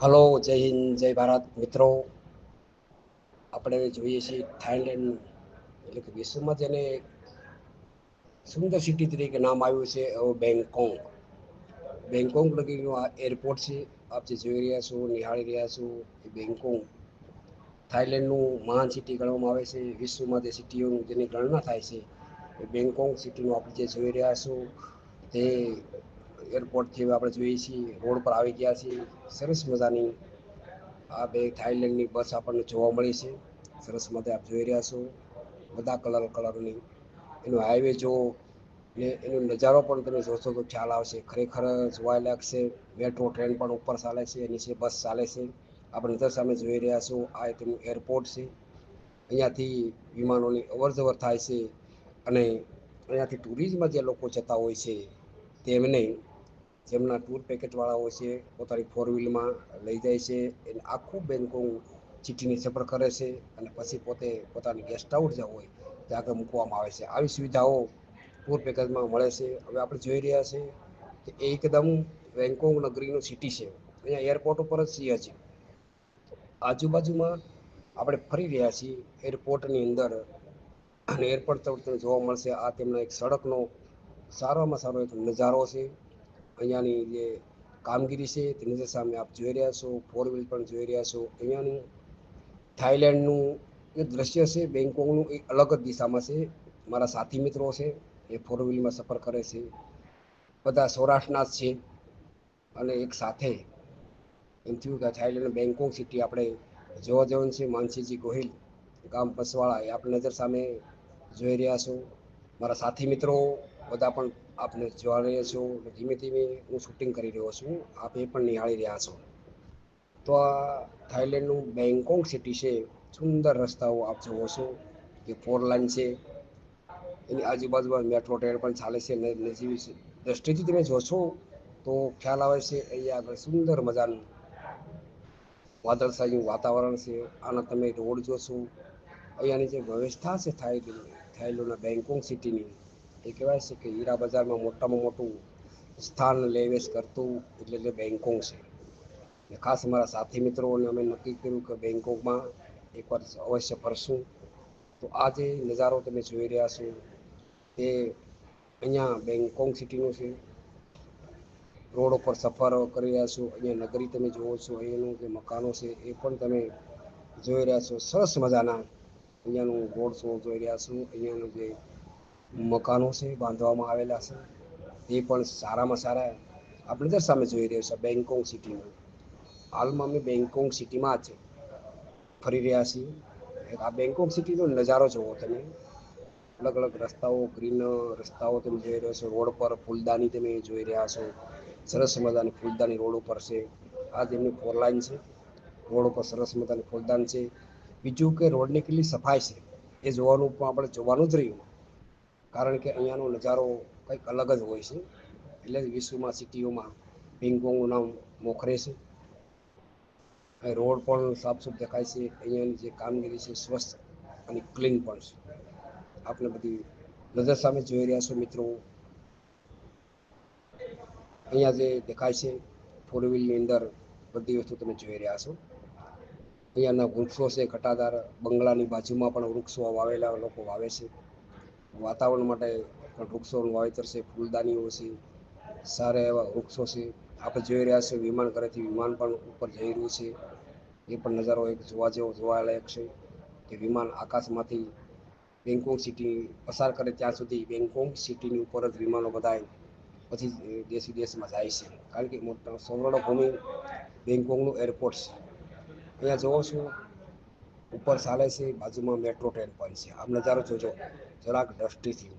Hello, જય હિન્દ, જય ભારત. મિત્રો, આપણે જોઈએ છીએ થાઈલેન્ડ, એટલે કે વિશ્વમાં જેને સુંદર સિટી તરીકે નામ આવ્યું છે બેંગકોંગ. બેંગકોંગ લગીનું આ એરપોર્ટ છે. આપ જે જોઈ રહ્યા છો, નિહાળી રહ્યા છો, એ બેંગકોંગ. થાઈલેન્ડનું મહાન સિટી ગણવામાં આવે છે. વિશ્વમાં જે સિટીઓનું જેની ગણના થાય છે, એ બેંગકોંગ સિટીનું આપણે જે જોઈ રહ્યા છો, તે એરપોર્ટથી આપણે જોઈએ છીએ, રોડ પર આવી ગયા છીએ. સરસ મજાની આ બે થાઈલેન્ડની બસ આપણને જોવા મળી છે. સરસ મજા આપ જોઈ રહ્યા છો. બધા કલર કલરની. એનો હાઈવે જો ને એનો નજારો પણ તમે જોશો તો ખ્યાલ આવશે. ખરેખર જોવા લાગશે. મેટ્રો ટ્રેન પણ ઉપર ચાલે છે નીચે બસ ચાલે છે. આપણે નજર સામે જોઈ રહ્યા છો, આ તેનું એરપોર્ટ છે. અહીંયાથી વિમાનોની અવર જવર થાય છે અને અહીંયાથી ટુરિઝમમાં જે લોકો જતા હોય છે, તેમને જેમના ટૂર પેકેટવાળાઓ છે, પોતાની ફોર વ્હીલમાં લઈ જાય છે એને આખું બેંકોંગ સિટીની સફર કરે છે અને પછી પોતે પોતાની ગેસ્ટ હાઉસ જ્યાં હોય, ત્યાં આગળ મૂકવામાં આવે છે. આવી સુવિધાઓ ટૂર પેકેજમાં મળે છે. હવે આપણે જોઈ રહ્યા છે કે એકદમ બેંકોંગ નગરીનું સિટી છે. અહીંયા એરપોર્ટ ઉપર જ છીએ હજી. આજુબાજુમાં આપણે ફરી રહ્યા છીએ એરપોર્ટની અંદર અને એરપોર્ટ તરફ જોવા મળશે આ તેમના એક સડકનો સારામાં સારો એક નજારો છે. અહીંયાની જે કામગીરી છે, તેની સામે આપ જોઈ રહ્યા છો ફોર વ્હીલ પણ જોઈ રહ્યા છો. અહીંયાનું થાઈલેન્ડનું એ દ્રશ્ય છે બેંગકોકનું એક અલગ જ દિશામાં છે. મારા સાથી મિત્રો છે, એ ફોર વ્હીલમાં સફર કરે છે. બધા સૌરાષ્ટ્રના જ છે. અને એક સાથે એમ થયું કે થાઈલેન્ડ બેંગકોક સિટી આપણે જોવા જવાનું છે, માનસીજી ગોહિલ, ગામ પસવાળા, એ આપણે નજર સામે જોઈ રહ્યા છો. મારા સાથી મિત્રો, બધા પણ આપને જોવા રહ્યા છો ધીમે ધીમે હું શૂટિંગ કરી રહ્યો છું. આપ એ પણ નિહાળી રહ્યા છો. તો આ થાઈલેન્ડનું બેંગકોક સિટી છે, સુંદર રસ્તાઓ આપ જોવો છો. કે ફોર લાઈન છે. એની આજુબાજુમાં મેટ્રો ટ્રેન પણ ચાલે છે નજીવી દ્રષ્ટિથી તમે જોશો તો ખ્યાલ આવે છે, અહીંયા આગળ સુંદર મજાનું વાદળછાયું વાતાવરણ છે. આના તમે રોડ જોશો. અહીંયાની જે વ્યવસ્થા છે થાય થાઈલેન્ડના બેંગકોક સિટીની એ કહેવાય છે કે હીરા બજારમાં મોટામાં મોટું સ્થાન લેવેશ કરતું એટલે કે બેંગકોક છે. ને ખાસ મારા સાથી મિત્રોને અમે નક્કી કર્યું કે બેંકોકમાં એકવાર અવશ્ય ફરશું. તો આ જે નજારો તમે જોઈ રહ્યા છો એ અહીંયા બેંકોંગ સિટીનો છે. રોડ ઉપર સફર કરી રહ્યા છો, અહીંયા નગરી તમે જુઓ છો અહીંયાનું જે મકાનો છે, એ પણ તમે જોઈ રહ્યા છો. સરસ મજાના અહીંયાનું રોડ શો જોઈ રહ્યા છો, અહીંયાનું જે મકાનો છે, બાંધવામાં આવેલા છે. એ પણ સારામાં સારા આપણે તો સામે જોઈ રહ્યા છે બેંગકોંગ સિટીમાં. હાલમાં અમે બેંગકોંગ સિટીમાં જ ફરી રહ્યા છીએ. આ બેંગકોંગ સિટીનો નજારો જુઓ તમે. અલગ અલગ રસ્તાઓ, ગ્રીન રસ્તાઓ તમે જોઈ રહ્યા છો. રોડ પર ફૂલદાની તમે જોઈ રહ્યા છો. સરસ મજાની ફૂલદાની રોડ ઉપર છે. આ તેમની ફોર લાઈન છે. રોડ ઉપર સરસ મજાની ફૂલદાન છે. બીજું કે રોડની કેટલી સફાઈ છે. એ જોવાનું પણ આપણે જોવાનું જ રહ્યું. કારણ કે અહીંયાનો નજારો કંઈક અલગ જ હોય છે. એટલે જ વિશ્વમાં, સિટીઓમાં બેંગકોકનું નામ મોખરે છે. રોડ પણ સાફ સુફ દેખાય છે. અહીંયાની જે કામગીરી છે, સ્વસ્થ અને ક્લીન પણ છે. આપણે બધી નજર સામે જોઈ રહ્યા છો મિત્રો. અહીંયા જે દેખાય છે ફોર વ્હીલની અંદર બધી વસ્તુ તમે જોઈ રહ્યા છો. અહીંયાના વૃક્ષો છે, ઘટાદાર. બંગલાની બાજુમાં પણ વૃક્ષો વાવેલા લોકો વાવે છે. વાતાવરણ માટે વૃક્ષોનું વાવેતર છે, ફૂલદાનીઓ છે, સારા એવા વૃક્ષો છે. આપણે જોઈ રહ્યા છીએ વિમાન ઘરેથી વિમાન પણ ઉપર જઈ રહ્યું છે. એ પણ નજારો એક જોવા જેવો જોવાલાયક છે કે વિમાન આકાશમાંથી બેંગકોક સિટી પસાર કરે ત્યાં સુધી બેંગકોક સિટીની ઉપર જ વિમાનો બધા પછી દેશ વિદેશમાં જાય છે. કારણ કે મોટા સૌરણો ભૂમિ બેંગકોકનું એરપોર્ટ છે. અહીંયા જોઉં છો ઉપર ચાલે છે, બાજુમાં મેટ્રો ટ્રેન પણ છે. આમ નજારો જોજો. જરાક દ્રષ્ટિથી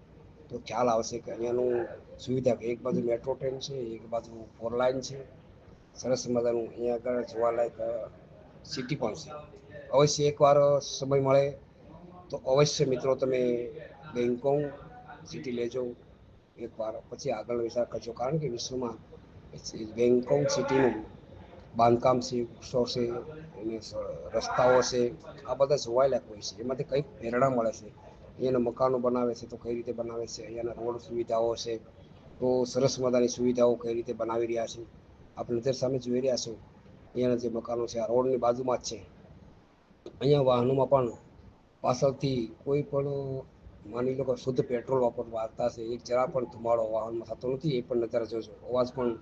તો ખ્યાલ આવશે કે અહીંયાનું સુવિધા એક બાજુ મેટ્રો ટ્રેન છે, એક બાજુ ફોર લાઈન છે. સરસ મજાનું અહીંયા આગળ જોવાલાયક સિટી પણ છે. અવશ્ય એકવાર સમય મળે તો અવશ્ય મિત્રો તમે બેંકોંગ સિટી લેજો. એકવાર પછી આગળ વિચાર કરજો. કારણ કે વિશ્વમાં બેંગકોંગ સિટીનું બાંધકામ છે, વૃક્ષો છે, એને રસ્તાઓ છે, આ બધા જોવાયેલા હોય છે. એમાંથી કંઈક પ્રેરણા મળે છે. અહીંયાના મકાનો બનાવે છે તો કઈ રીતે બનાવે છે? અહીંયાના રોડ સુવિધાઓ છે તો સરસ મજાની સુવિધાઓ કઈ રીતે બનાવી રહ્યા છે? આપણે નજર સામે જોઈ રહ્યા છો. અહીંયાના જે મકાનો છે, આ રોડની બાજુમાં જ છે. અહીંયા વાહનોમાં પણ પાછળથી કોઈ પણ, માની લો કે શુદ્ધ પેટ્રોલ વાપરવા આવતા છે, એક જરા પણ ધુમાડો વાહનમાં થતો નથી, એ પણ નજર જોજો. અવાજ પણ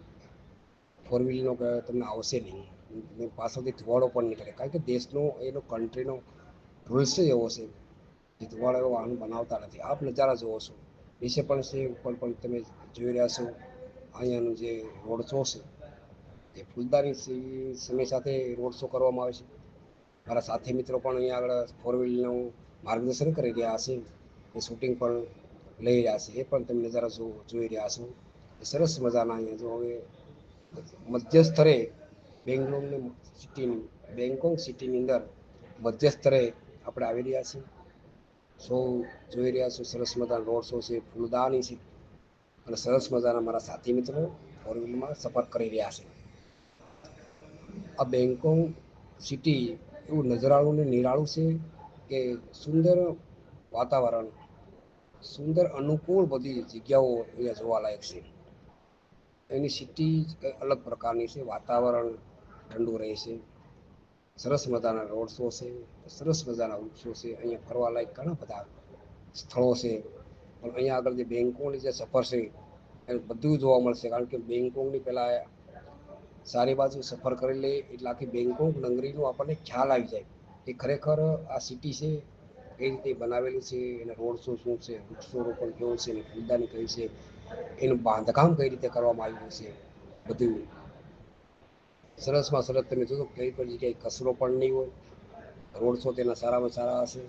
ફોર વ્હીલનો તમને આવશે નહીં. પાછળથી ધુવાડો પણ નીકળે. કારણ કે દેશનો, એનો કન્ટ્રીનો રૂલ્સ જ એવો છે કે ધુવાડો એવો વાહન બનાવતા નથી. આપ નજારા જોવો છો. નીચે પણ છે, ઉપર પણ તમે જોઈ રહ્યા છો. અહીંયાનું જે રોડ શો છે, એ ફૂલદાની સમય સાથે રોડ શો કરવામાં આવે છે. મારા સાથી મિત્રો પણ અહીંયા આગળ ફોર વ્હીલનું માર્ગદર્શન કરી રહ્યા છે. એ શૂટિંગ પણ લઈ રહ્યા છે. એ પણ તમે નજારા જો, જોઈ રહ્યા છો. સરસ મજાના અહીંયા જો હવે મધ્ય સ્તરે બેંગ્લોરની સિટીની, બેંગકોંગ સિટીની અંદર મધ્ય સ્તરે આપણે આવી રહ્યા છીએ. સૌ જોઈ રહ્યા છો, સરસ મજાના રોડ શો છે, ફૂલદાની છે. અને સરસ મજાના મારા સાથી મિત્રો ફોર વ્હીલમાં સફર કરી રહ્યા છે. આ બેંગકોંગ સિટી એવું નજરાળું ને નિરાળું છે કે સુંદર વાતાવરણ, સુંદર અનુકૂળ બધી જગ્યાઓ અહીંયા જોવાલાયક છે. એની સિટી અલગ પ્રકારની છે. વાતાવરણ ઠંડુ રહે છે. સરસ મજાના રોડ શો છે. સરસ મજાના વૃક્ષો છે. અહીંયા ફરવાલાયક ઘણા બધા સ્થળો છે. પણ અહીંયા આગળ જે બેંકોની જે સફર છે એ બધું જોવા મળશે. કારણ કે બેંગકોંગની પહેલાં સારી બાજુ સફર કરી લઈએ એટલે આખી બેંકોક નગરીનો આપણને ખ્યાલ આવી જાય કે ખરેખર આ સિટી છે કઈ રીતે બનાવેલી છે એના રોડ શો શું છે વૃક્ષો રોપણ કેવું છે એની ફૂલદાની કઈ છે, એનું બાંધકામ કઈ રીતે કરવામાં આવ્યું છે, બધું. સરસમાં સરસ તમે જોશો કઈ પણ જગ્યાએ કચરો પણ નહીં હોય રોડ શો તેના સારામાં સારા હશે.